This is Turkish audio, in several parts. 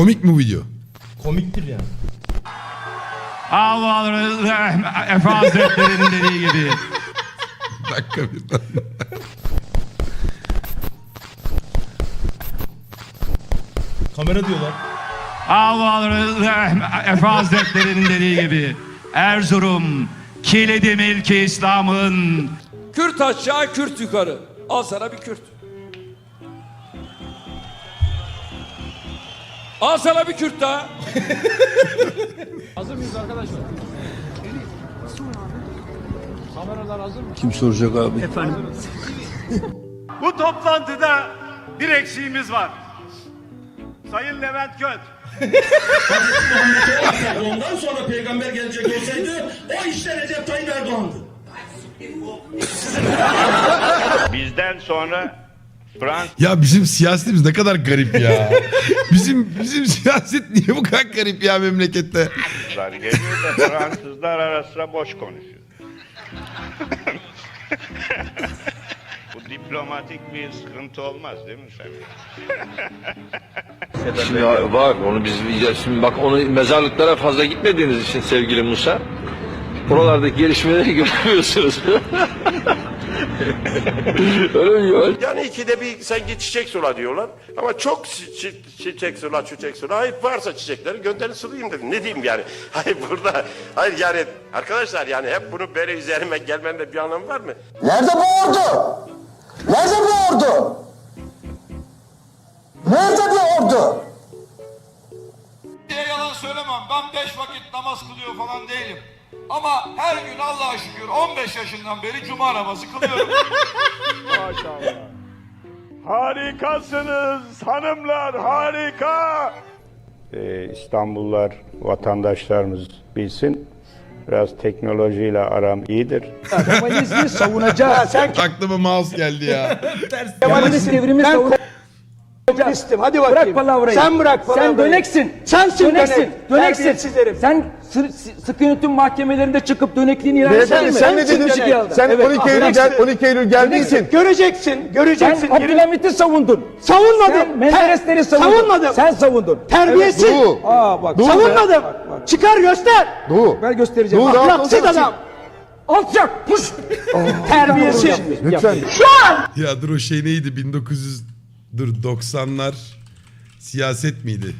Komik mi bu video? Komiktir yani. Allah Efe Hazretleri'nin dediği gibi. Dakika bir dakika. Kamera diyorlar. Allah Efe Hazretleri'nin dediği gibi. Erzurum kilidi milki İslam'ın Kürt aşağı, Kürt yukarı. Al sana bir Kürt. Al sana bir Kürt daha. Kim soracak abi? Bu toplantıda bir eksiğimiz var. Sayın Levent Göt. Ondan sonra peygamber gelecek olsaydı o işte Recep Tayyip Erdoğan'dı. Bizden sonra Ya bizim siyasetimiz ne kadar garip ya. bizim bizim siyaset niye bu kadar garip ya memlekette? geliyor da Fransızlar ara sıra boş konuşuyor. Bu diplomatik bir sıkıntı olmaz değil mi Semih? Şimdi var onu biz ya şimdi bak onu mezarlıklara fazla gitmediğiniz için sevgili Musa. Buralardaki gelişmeleri görmüyorsunuz. Öyle mi ya? Yani ikide bir sanki çiçek sula diyorlar. Ama çok çi- çi- çiçek sula, çiçek sula. Hayır varsa çiçekleri gönderin sulayayım dedim. Ne diyeyim yani? Hayır burada, hayır yani arkadaşlar yani hep bunu böyle üzerime gelmenin bir anlamı var mı? Nerede bu ordu? Nerede bu ordu? Nerede bu ordu? diye yalan söylemem. Ben beş vakit namaz kılıyor falan değilim. Ama her gün Allah'a şükür 15 yaşından beri cuma namazı kılıyorum. Maşallah. Harikasınız hanımlar harika. Ee, İstanbullular vatandaşlarımız bilsin. Biraz teknolojiyle aram iyidir. Kemalizmi savunacağız. Sen Aklıma mouse geldi ya. Kemalist devrimi savunacağız. Komünistim. Hadi bakayım. Bırak palavrayı. Sen bırak palavrayı. Sen döneksin. Sensin döneksin. Döneksin. Sen sı- sı- sıkı yönetim mahkemelerinde çıkıp dönekliğini ilan eder mi? Sen ne dedin? Sen 12 Eylül, gel, 12 Eylül geldiysin. Göreceksin. Göreceksin. Sen Abdülhamit'i savundun. Savunmadım. Sen Menderesleri savundun. Savunmadım. Sen savundun. Terbiyesiz. Evet, Doğu. Aa, bak. Savunmadım. Çıkar göster. Doğu. Ben göstereceğim. Doğu, Ahlaksız adam. Alçak. Puş. Terbiyesiz. Lütfen. Ya dur o şey neydi 1900 dur 90'lar siyaset miydi?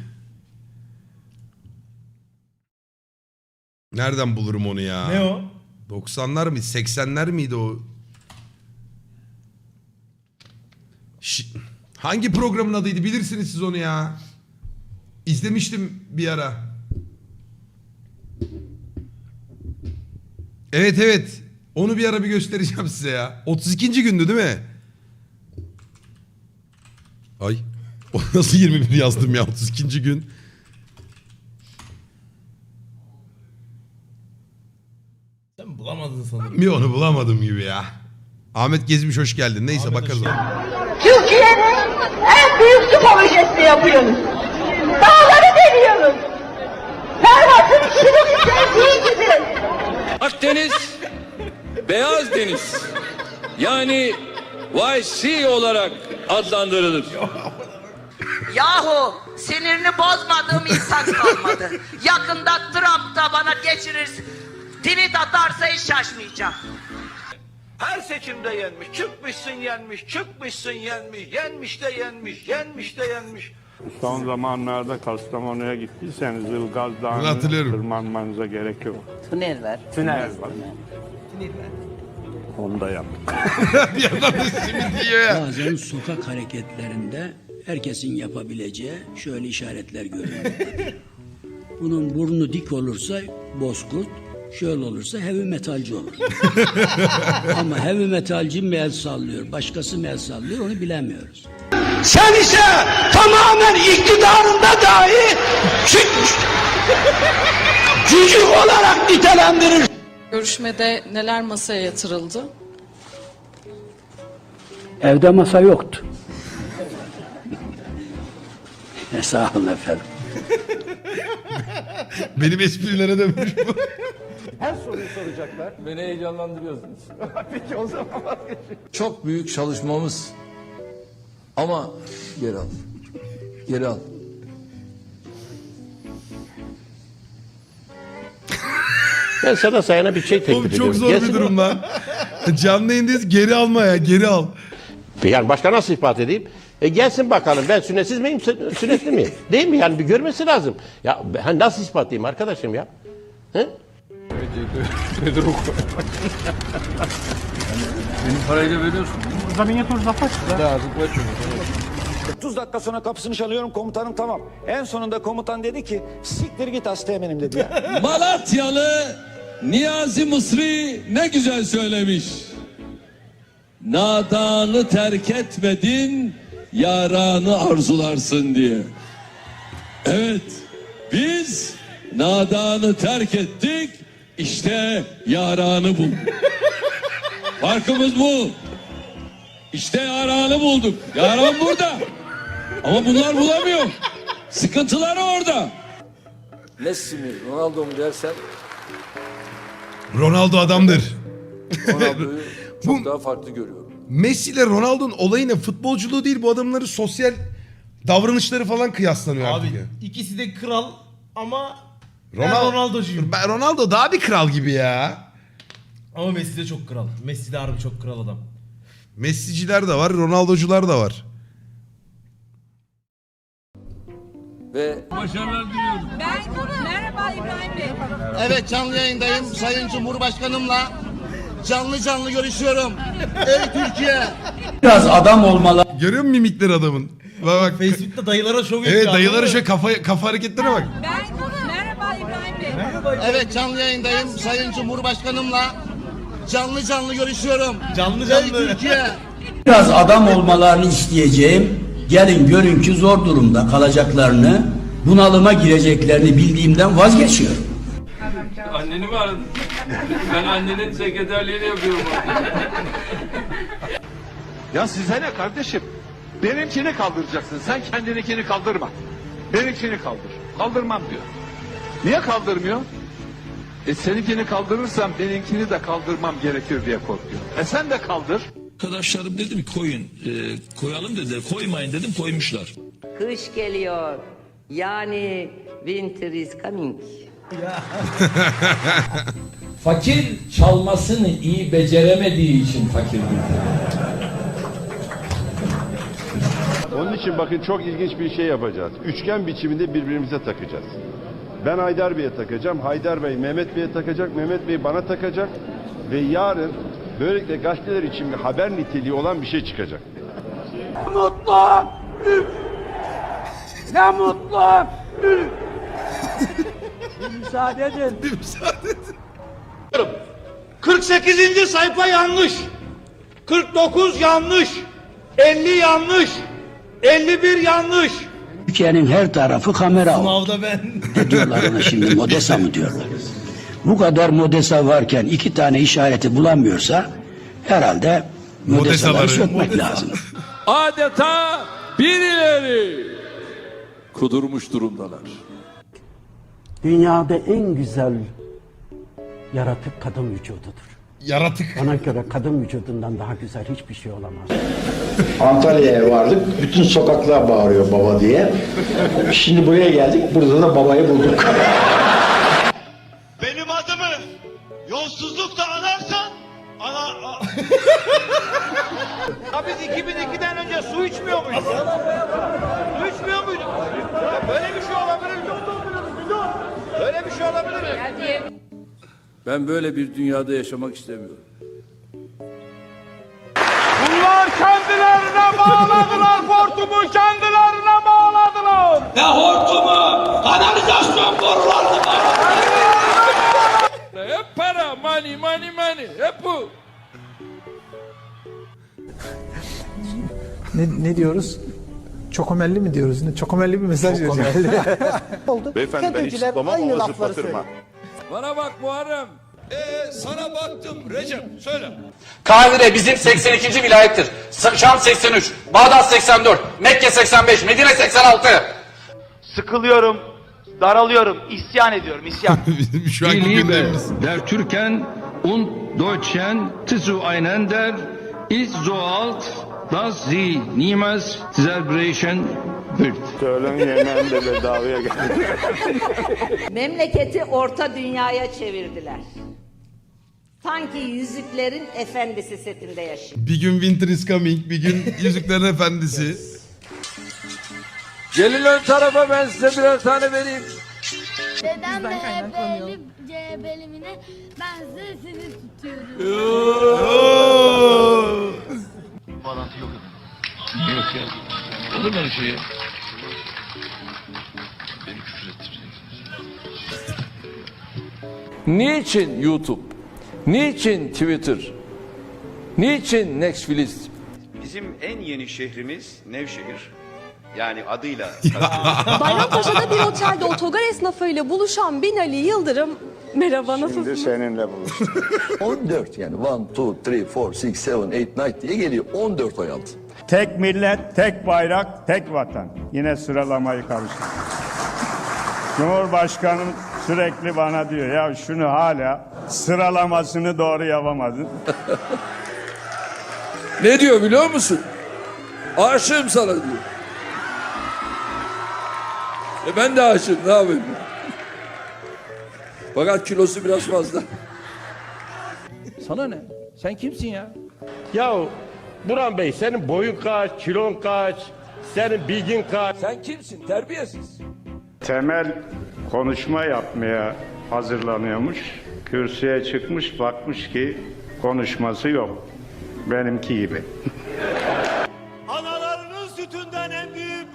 Nereden bulurum onu ya? Ne o? 90'lar mı 80'ler miydi o? Şi- Hangi programın adıydı bilirsiniz siz onu ya. İzlemiştim bir ara. Evet evet. Onu bir ara bir göstereceğim size ya. 32. gündü değil mi? Ay. O nasıl 21 yazdım ya 32. gün. Sanırım. Bir onu bulamadım gibi ya. Ahmet Gezmiş hoş geldin. Neyse Ahmet bakarız. Türkiye'nin en büyük su projesini yapıyoruz. Dağları deliyoruz. Ferhat'ın şimdi sevdiği gibi. Akdeniz, Beyaz Deniz. Yani YC olarak adlandırılır. Yahu sinirini bozmadığım insan kalmadı. Yakında Trump da bana geçirir. Tweet atarsa hiç şaşmayacağım. Her seçimde yenmiş. Çıkmışsın yenmiş, çıkmışsın yenmiş, yenmiş de yenmiş, yenmiş de yenmiş. Son zamanlarda Kastamonu'ya gittiyseniz Ilgaz Bunu Dağı'nı hatırlıyorum. tırmanmanıza gerek yok. Tünel var. Tünel var. Onu da yap. bir adam da simit yiyor ya. Bazen sokak hareketlerinde herkesin yapabileceği şöyle işaretler görülüyor. Bunun burnu dik olursa bozkurt, şöyle olursa heavy metalci olur. Ama heavy metalci mi el sallıyor, başkası mı el sallıyor onu bilemiyoruz. Sen ise tamamen iktidarında dahi cücük olarak nitelendirir. Görüşmede neler masaya yatırıldı? Evde masa yoktu. E, Sağ olun efendim. Benim esprilere dönmüş bu. Her soruyu soracaklar. Beni heyecanlandırıyorsunuz. Peki o zaman vazgeçin. Çok büyük çalışmamız ama geri al. Geri al. Ben sana sayana bir şey teklif Oğlum ediyorum. çok zor Gelsin bir durum lan. Canlı yayındayız geri alma ya geri al. Yani başka nasıl ihbar edeyim? E gelsin bakalım ben sünnetsiz miyim, sünnetli miyim? Değil mi? Yani bir görmesi lazım. Ya ben nasıl ispatlayayım arkadaşım ya? Hı? He? dakika sonra kapısını çalıyorum komutanım tamam. En sonunda komutan dedi ki siktir git hastaya dedi ya. Malatyalı Niyazi Mısri ne güzel söylemiş. Nadanı terk etmedin, yaranı arzularsın diye. Evet, biz nadanı terk ettik, işte yaranı bulduk. Farkımız bu. İşte yaranı bulduk. Yaran burada. Ama bunlar bulamıyor. Sıkıntılar orada. Messi mi, Ronaldo mu dersen Ronaldo adamdır. Ronaldo'yu Bu- çok daha farklı görüyorum. Messi ile Ronaldo'nun olayı ne? Futbolculuğu değil bu adamların sosyal davranışları falan kıyaslanıyor Abi artık ya. ikisi de kral ama ben Ronaldo- Ronaldo'cuyum. Ben Ronaldo daha bir kral gibi ya. Ama Messi de çok kral. Messi de harbi çok kral adam. Messi'ciler de var, Ronaldo'cular da var. Ve Merhaba İbrahim Bey. Evet canlı yayındayım Sayın Cumhurbaşkanımla canlı canlı görüşüyorum. Ey Türkiye. Biraz adam olmalı. Görüyor musun mimikleri adamın? Bak bak. Facebook'ta dayılara şov yapıyor. Evet anladın dayıları mı? şöyle kafa, kafa hareketlerine bak. Bey. Evet canlı yayındayım Sayın Cumhurbaşkanımla canlı canlı görüşüyorum. Canlı Ey canlı. Türkiye. Biraz adam olmalarını isteyeceğim. Gelin görün ki zor durumda kalacaklarını, bunalıma gireceklerini bildiğimden vazgeçiyorum. anneni mi aradın? Ben annenin sekreterliğini yapıyorum. Ya size ne kardeşim? Benimkini kaldıracaksın. Sen kendininkini kaldırma. Benimkini kaldır. Kaldırmam diyor. Niye kaldırmıyor? E seninkini kaldırırsam benimkini de kaldırmam gerekir diye korkuyor. E sen de kaldır. Arkadaşlarım dedim koyun. koyalım dediler. Koymayın dedim koymuşlar. Kış geliyor. Yani winter is coming. Fakir çalmasını iyi beceremediği için fakirdir. Onun için bakın çok ilginç bir şey yapacağız. Üçgen biçiminde birbirimize takacağız. Ben Haydar Bey'e takacağım. Haydar Bey Mehmet Bey'e takacak. Mehmet Bey bana takacak. Ve yarın böylelikle gazeteler için bir haber niteliği olan bir şey çıkacak. Mutlu. Ne mutlu. Bir müsaade edin. Bir müsaade et. 48. sayfa yanlış. 49 yanlış. 50 yanlış. 51 yanlış. Türkiye'nin her tarafı kamera oldu. Sınavda ben. Ne diyorlar ona şimdi modesa mı diyorlar? Bu kadar modesa varken iki tane işareti bulamıyorsa herhalde modesaları Modesaları. sökmek lazım. Adeta birileri kudurmuş durumdalar. Dünyada en güzel yaratık kadın vücududur. Yaratık. Ona göre kadın vücudundan daha güzel hiçbir şey olamaz. Antalya'ya vardık. Bütün sokaklar bağırıyor baba diye. Şimdi buraya geldik. Burada da babayı bulduk. Benim adımı yolsuzlukla anarsan ana... ya biz 2002'den önce su içmiyor muyuz? su içmiyor muyduk? Ya böyle bir şey olabilir mi? Böyle bir şey olabilir mi? Ben böyle bir dünyada yaşamak istemiyorum. Bunlar kendilerine bağladılar hortumu kendilerine bağladılar. Ne hortumu? Kanalizasyon borularını Hep para, money, money, money. Hep bu. Ne, ne diyoruz? Çokomelli mi diyoruz? Ne? Çokomelli bir mesaj veriyor. Beyefendi ben hiç zıplamam ama zıplatırım ha. Bana bak Muharrem. Sana baktım Recep söyle. Kahire bizim 82. vilayettir. Şam 83, Bağdat 84, Mekke 85, Medine 86. Sıkılıyorum, daralıyorum, isyan ediyorum, isyan. Bizim şu anki gündemimiz. Der Türken und Deutschen zu einander ist so alt, dass sie niemals zerbrechen Söğlen yemeğim de bedavaya geldi. Memleketi orta dünyaya çevirdiler. Sanki yüzüklerin efendisi setinde yaşıyor. Bir gün Winter is coming, bir gün Yüzüklerin Efendisi. Gelin ön tarafa ben size birer tane vereyim. Dedem MHP'li CHP'limine ben size sizi tutuyorum. Yok ya. Olur mu öyle şey ya? Beni küfür. Niçin YouTube? Niçin Twitter? Niçin Netflix? Bizim en yeni şehrimiz Nevşehir. Yani adıyla Bayrampaşa'da bir otelde otogar esnafıyla buluşan Binali Yıldırım Merhaba Şimdi seninle buluştum. 14 yani 1, 2, 3, 4, 6, 7, 8, 9 diye geliyor. 14 ay altı. Tek millet, tek bayrak, tek vatan. Yine sıralamayı karıştırdım. Cumhurbaşkanım sürekli bana diyor ya şunu hala sıralamasını doğru yapamadın. Ne diyor biliyor musun? Aşığım sana diyor. E ben de aşığım ne yapayım? Fakat kilosu biraz fazla. Sana ne? Sen kimsin ya? Ya Burhan Bey senin boyun kaç, kilon kaç, senin bilgin kaç? Sen kimsin? Terbiyesiz. Temel konuşma yapmaya hazırlanıyormuş. Kürsüye çıkmış bakmış ki konuşması yok. Benimki gibi. Analarının sütünden en büyük,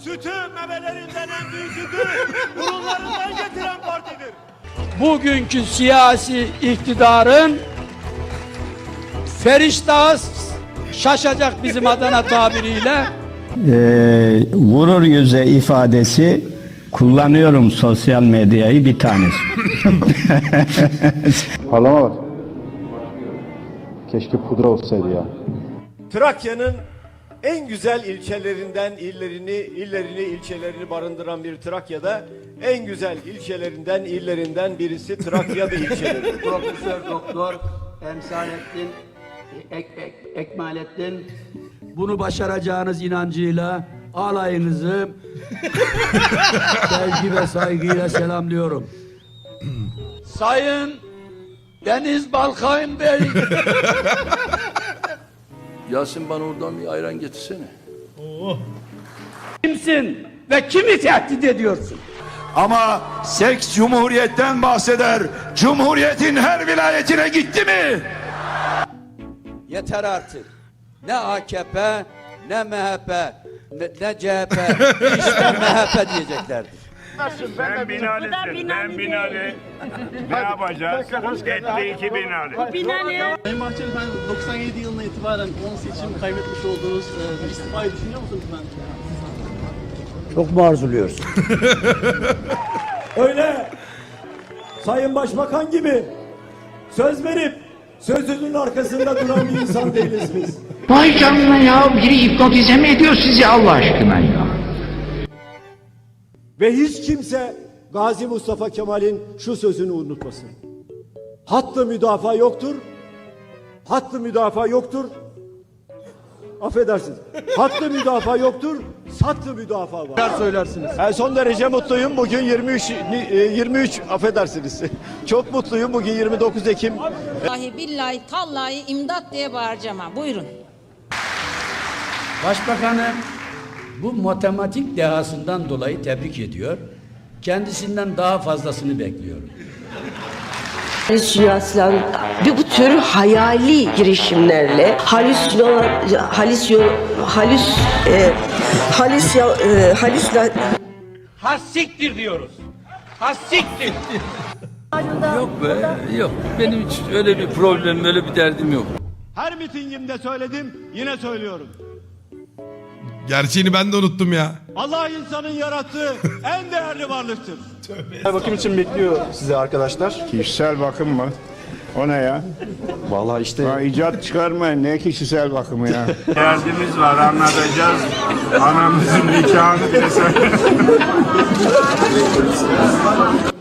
sütü memelerinden en büyük sütü burunlarından getiren partidir. Bugünkü siyasi iktidarın feriştahı şaşacak bizim Adana tabiriyle. vurur yüze ifadesi kullanıyorum sosyal medyayı bir tanesi. Halama bak. Keşke pudra olsaydı ya. Trakya'nın en güzel ilçelerinden illerini, illerini, ilçelerini barındıran bir Trakya'da en güzel ilçelerinden, illerinden birisi Trakya'da ilçeleri. Profesör Doktor Emsalettin Ek, Ek, Ekmalettin bunu başaracağınız inancıyla alayınızı sevgi ve saygıyla selamlıyorum. Sayın Deniz Balkayın Bey. Yasin bana oradan bir ayran getirsene. Kimsin ve kimi tehdit ediyorsun? Ama seks cumhuriyetten bahseder. Cumhuriyetin her vilayetine gitti mi? Yeter artık. Ne AKP, ne MHP, ne, ne CHP, işte MHP diyeceklerdir. Ben Binali'sin, ben Binali. ne yapacağız? Etti iki Binali. Sayın Bahçeli ben 97 yılına itibaren 10 seçim kaybetmiş olduğunuz e, istifayı düşünüyor musunuz ben? Çok mu arzuluyorsun? Öyle Sayın Başbakan gibi söz verip sözünün arkasında duran bir insan değiliz biz. Vay canına ya biri hipnotize mi ediyor sizi Allah aşkına ya? Ve hiç kimse Gazi Mustafa Kemal'in şu sözünü unutmasın. Hattı müdafaa yoktur. Hattı müdafaa yoktur. Affedersiniz. Hattı müdafaa yoktur. Sattı müdafaa var. söylersiniz. Ben son derece mutluyum. Bugün 23 ni- e, 23 affedersiniz. Çok mutluyum. Bugün 29 Ekim. Vallahi billahi tallahi imdat diye bağıracağım ha. Buyurun. Başbakanı bu matematik dehasından dolayı tebrik ediyor. Kendisinden daha fazlasını bekliyorum. Halüsinasyon ve bu tür hayali girişimlerle halüsino halüsyo halüs e, halüsya e, halüsla Hassiktir diyoruz. Hassiktir. Yok be yok. Benim hiç öyle bir problem öyle bir derdim yok. Her mitingimde söyledim, yine söylüyorum. Gerçeğini ben de unuttum ya. Allah insanın yarattığı en değerli varlıktır. Bakım için bekliyor size arkadaşlar. Kişisel bakım mı? O ne ya? Vallahi işte Ya icat çıkarmayın. Ne kişisel bakımı ya? Derdimiz var anlatacağız. Anamızın nikahını bile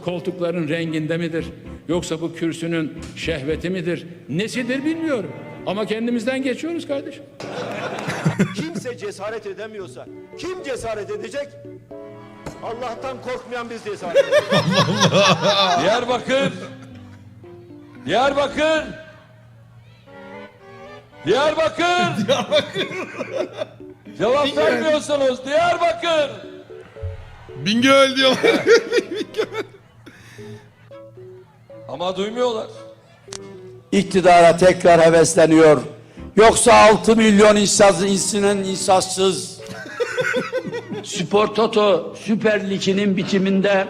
Koltukların renginde midir? Yoksa bu kürsünün şehveti midir? Nesidir bilmiyorum. Ama kendimizden geçiyoruz kardeşim. Kimse cesaret edemiyorsa kim cesaret edecek? Allah'tan korkmayan biz cesaret edeceğiz. Diyarbakır. Diyarbakır. Diyarbakır. Diyarbakır. Cevap vermiyorsunuz. Diyarbakır. Bingöl diyorlar. Ama duymuyorlar. İktidara tekrar hevesleniyor. Yoksa 6 milyon insaz, insinen insazsız. Spor Toto Süper Lig'inin bitiminde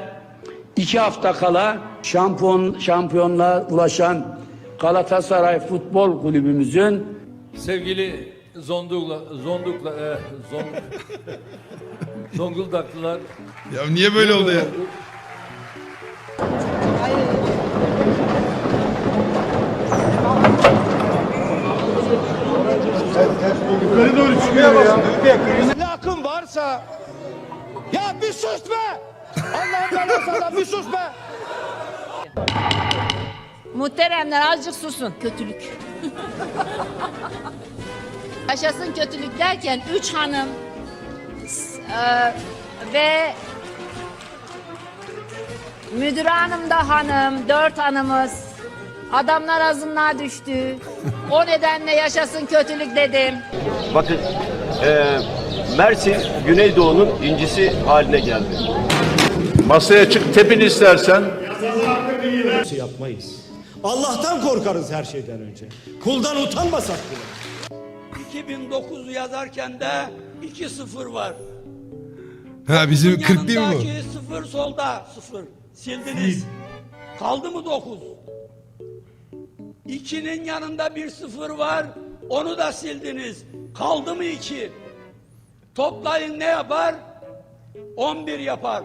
iki hafta kala şampiyon şampiyonluğa ulaşan Galatasaray Futbol Kulübümüzün Sevgili Zondukla, Zondukla, e, Zon, Zonguldaklılar. ya niye böyle oldu ya? Lakın varsa ya bir sus be! Allah'ın belası bir sus be! Muhteremler azıcık susun. kötülük. Yaşasın kötülük derken üç hanım e, ve müdür hanım da hanım, dört hanımız. Adamlar azınlığa düştü. O nedenle yaşasın kötülük dedim. Bakın eee Mersin Güneydoğu'nun incisi haline geldi. Masaya çık tepin istersen. yapmayız. Allah'tan korkarız her şeyden önce. Kuldan utanmasak bile. 2009 yazarken de 2-0 var. Ha bizim 40 değil mi bu? Yanındaki 0 solda 0. Sildiniz. Kaldı mı 9? 2'nin yanında bir 0 var. Onu da sildiniz. Kaldı mı 2? Toplayın ne yapar? 11 yapar.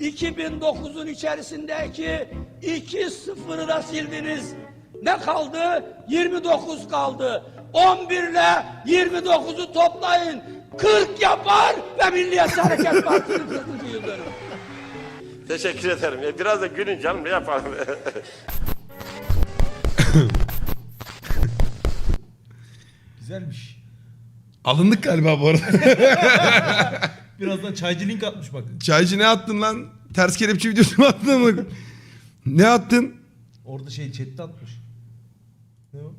2009'un içerisindeki 2 sıfırı da sildiniz. Ne kaldı? 29 kaldı. 11 ile 29'u toplayın. 40 yapar ve Milliyetçi Hareket Partisi'nin 40. yıl dönümü. Teşekkür ederim. Biraz da gülün canım ne yapalım. Güzelmiş. Alındık galiba bu arada. Birazdan çaycı link atmış bak. Çaycı ne attın lan? Ters kelepçe videosu mu attın mı? Ne attın? Orada şey chatte atmış. Ne o?